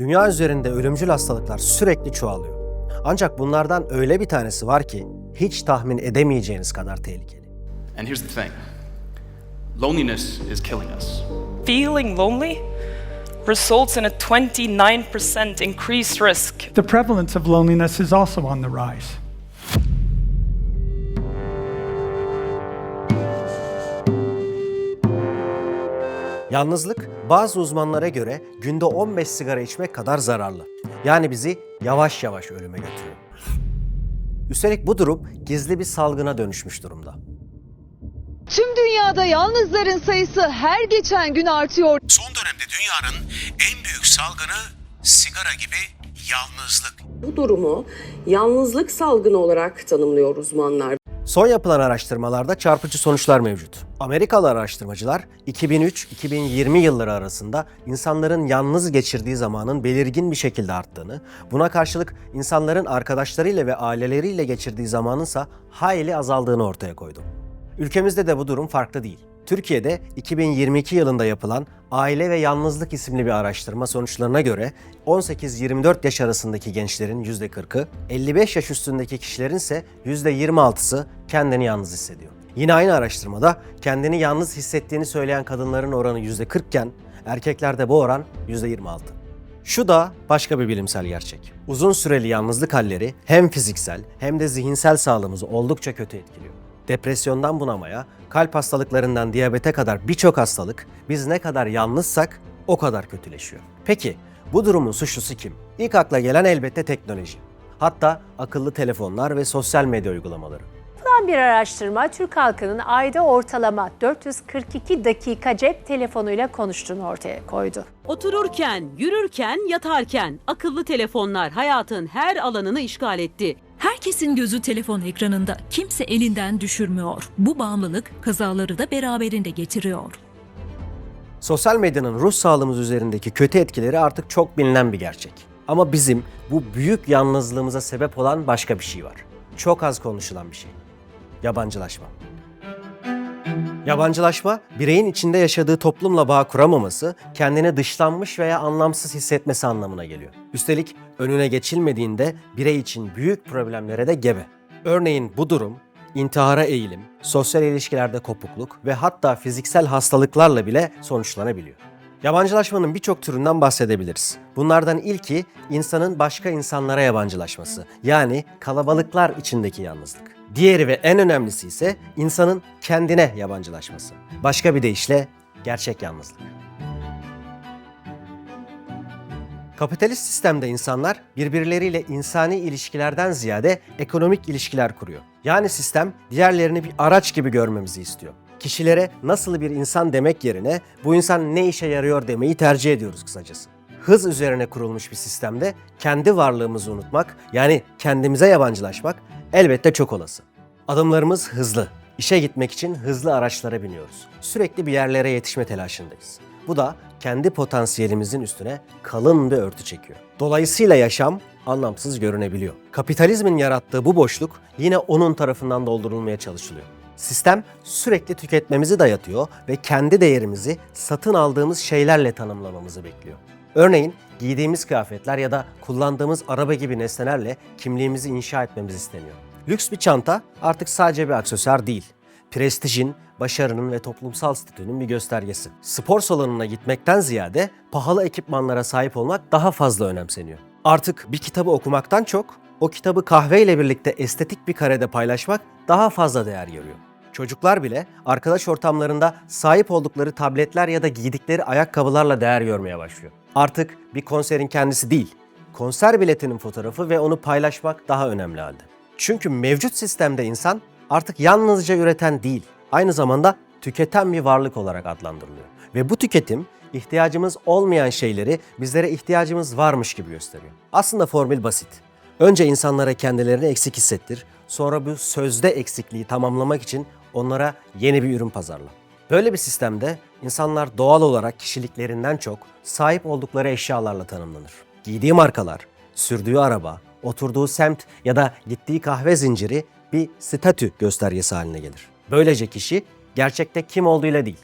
Dünya üzerinde ölümcül hastalıklar sürekli çoğalıyor. Ancak bunlardan öyle bir tanesi var ki hiç tahmin edemeyeceğiniz kadar tehlikeli. And here's the thing loneliness is killing us. Feeling lonely results in a 29% increased risk The prevalence of loneliness is also on the rise. Yalnızlık bazı uzmanlara göre günde 15 sigara içmek kadar zararlı. Yani bizi yavaş yavaş ölüme götürüyor. Üstelik bu durum gizli bir salgına dönüşmüş durumda. Tüm dünyada yalnızların sayısı her geçen gün artıyor. Son dönemde dünyanın en büyük salgını sigara gibi yalnızlık. Bu durumu yalnızlık salgını olarak tanımlıyor uzmanlar. Son yapılan araştırmalarda çarpıcı sonuçlar mevcut. Amerikalı araştırmacılar 2003-2020 yılları arasında insanların yalnız geçirdiği zamanın belirgin bir şekilde arttığını, buna karşılık insanların arkadaşlarıyla ve aileleriyle geçirdiği zamanınsa hayli azaldığını ortaya koydu. Ülkemizde de bu durum farklı değil. Türkiye'de 2022 yılında yapılan Aile ve Yalnızlık isimli bir araştırma sonuçlarına göre 18-24 yaş arasındaki gençlerin %40'ı, 55 yaş üstündeki kişilerin ise %26'sı kendini yalnız hissediyor. Yine aynı araştırmada kendini yalnız hissettiğini söyleyen kadınların oranı %40 iken erkeklerde bu oran %26. Şu da başka bir bilimsel gerçek. Uzun süreli yalnızlık halleri hem fiziksel hem de zihinsel sağlığımızı oldukça kötü etkiliyor. Depresyondan bunamaya, kalp hastalıklarından diyabete kadar birçok hastalık biz ne kadar yalnızsak o kadar kötüleşiyor. Peki bu durumun suçlusu kim? İlk akla gelen elbette teknoloji. Hatta akıllı telefonlar ve sosyal medya uygulamaları. Yapılan bir araştırma Türk halkının ayda ortalama 442 dakika cep telefonuyla konuştuğunu ortaya koydu. Otururken, yürürken, yatarken akıllı telefonlar hayatın her alanını işgal etti. Herkesin gözü telefon ekranında. Kimse elinden düşürmüyor. Bu bağımlılık kazaları da beraberinde getiriyor. Sosyal medyanın ruh sağlığımız üzerindeki kötü etkileri artık çok bilinen bir gerçek. Ama bizim bu büyük yalnızlığımıza sebep olan başka bir şey var. Çok az konuşulan bir şey. Yabancılaşma. Yabancılaşma, bireyin içinde yaşadığı toplumla bağ kuramaması, kendini dışlanmış veya anlamsız hissetmesi anlamına geliyor. Üstelik önüne geçilmediğinde birey için büyük problemlere de gebe. Örneğin bu durum, intihara eğilim, sosyal ilişkilerde kopukluk ve hatta fiziksel hastalıklarla bile sonuçlanabiliyor. Yabancılaşmanın birçok türünden bahsedebiliriz. Bunlardan ilki insanın başka insanlara yabancılaşması. Yani kalabalıklar içindeki yalnızlık. Diğeri ve en önemlisi ise insanın kendine yabancılaşması. Başka bir deyişle gerçek yalnızlık. Kapitalist sistemde insanlar birbirleriyle insani ilişkilerden ziyade ekonomik ilişkiler kuruyor. Yani sistem diğerlerini bir araç gibi görmemizi istiyor. Kişilere nasıl bir insan demek yerine bu insan ne işe yarıyor demeyi tercih ediyoruz kısacası. Hız üzerine kurulmuş bir sistemde kendi varlığımızı unutmak yani kendimize yabancılaşmak elbette çok olası. Adımlarımız hızlı. İşe gitmek için hızlı araçlara biniyoruz. Sürekli bir yerlere yetişme telaşındayız. Bu da kendi potansiyelimizin üstüne kalın bir örtü çekiyor. Dolayısıyla yaşam anlamsız görünebiliyor. Kapitalizmin yarattığı bu boşluk yine onun tarafından doldurulmaya çalışılıyor. Sistem sürekli tüketmemizi dayatıyor ve kendi değerimizi satın aldığımız şeylerle tanımlamamızı bekliyor. Örneğin giydiğimiz kıyafetler ya da kullandığımız araba gibi nesnelerle kimliğimizi inşa etmemiz isteniyor. Lüks bir çanta artık sadece bir aksesuar değil. Prestijin, başarının ve toplumsal statünün bir göstergesi. Spor salonuna gitmekten ziyade pahalı ekipmanlara sahip olmak daha fazla önemseniyor. Artık bir kitabı okumaktan çok o kitabı kahveyle birlikte estetik bir karede paylaşmak daha fazla değer görüyor. Çocuklar bile arkadaş ortamlarında sahip oldukları tabletler ya da giydikleri ayakkabılarla değer görmeye başlıyor. Artık bir konserin kendisi değil, konser biletinin fotoğrafı ve onu paylaşmak daha önemli halde. Çünkü mevcut sistemde insan artık yalnızca üreten değil, aynı zamanda tüketen bir varlık olarak adlandırılıyor. Ve bu tüketim ihtiyacımız olmayan şeyleri bizlere ihtiyacımız varmış gibi gösteriyor. Aslında formül basit. Önce insanlara kendilerini eksik hissettir, sonra bu sözde eksikliği tamamlamak için onlara yeni bir ürün pazarla. Böyle bir sistemde insanlar doğal olarak kişiliklerinden çok sahip oldukları eşyalarla tanımlanır. Giydiği markalar, sürdüğü araba, oturduğu semt ya da gittiği kahve zinciri bir statü göstergesi haline gelir. Böylece kişi gerçekte kim olduğuyla değil,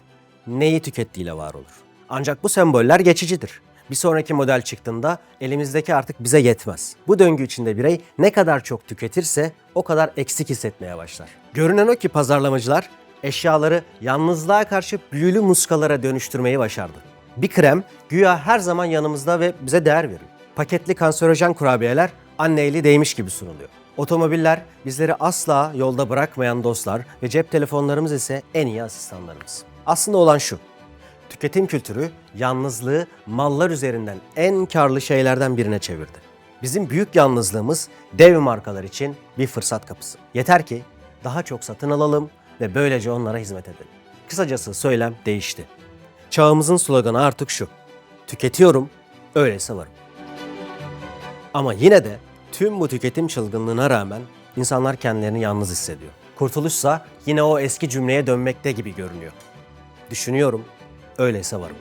neyi tükettiğiyle var olur. Ancak bu semboller geçicidir. Bir sonraki model çıktığında elimizdeki artık bize yetmez. Bu döngü içinde birey ne kadar çok tüketirse o kadar eksik hissetmeye başlar. Görünen o ki pazarlamacılar eşyaları yalnızlığa karşı büyülü muskalara dönüştürmeyi başardı. Bir krem güya her zaman yanımızda ve bize değer veriyor. Paketli kanserojen kurabiyeler anne eli değmiş gibi sunuluyor. Otomobiller bizleri asla yolda bırakmayan dostlar ve cep telefonlarımız ise en iyi asistanlarımız. Aslında olan şu. Tüketim kültürü yalnızlığı mallar üzerinden en karlı şeylerden birine çevirdi. Bizim büyük yalnızlığımız dev markalar için bir fırsat kapısı. Yeter ki daha çok satın alalım ve böylece onlara hizmet edelim. Kısacası söylem değişti. Çağımızın sloganı artık şu. Tüketiyorum, öyleyse varım. Ama yine de tüm bu tüketim çılgınlığına rağmen insanlar kendilerini yalnız hissediyor. Kurtuluşsa yine o eski cümleye dönmekte gibi görünüyor. Düşünüyorum, öyleyse varım.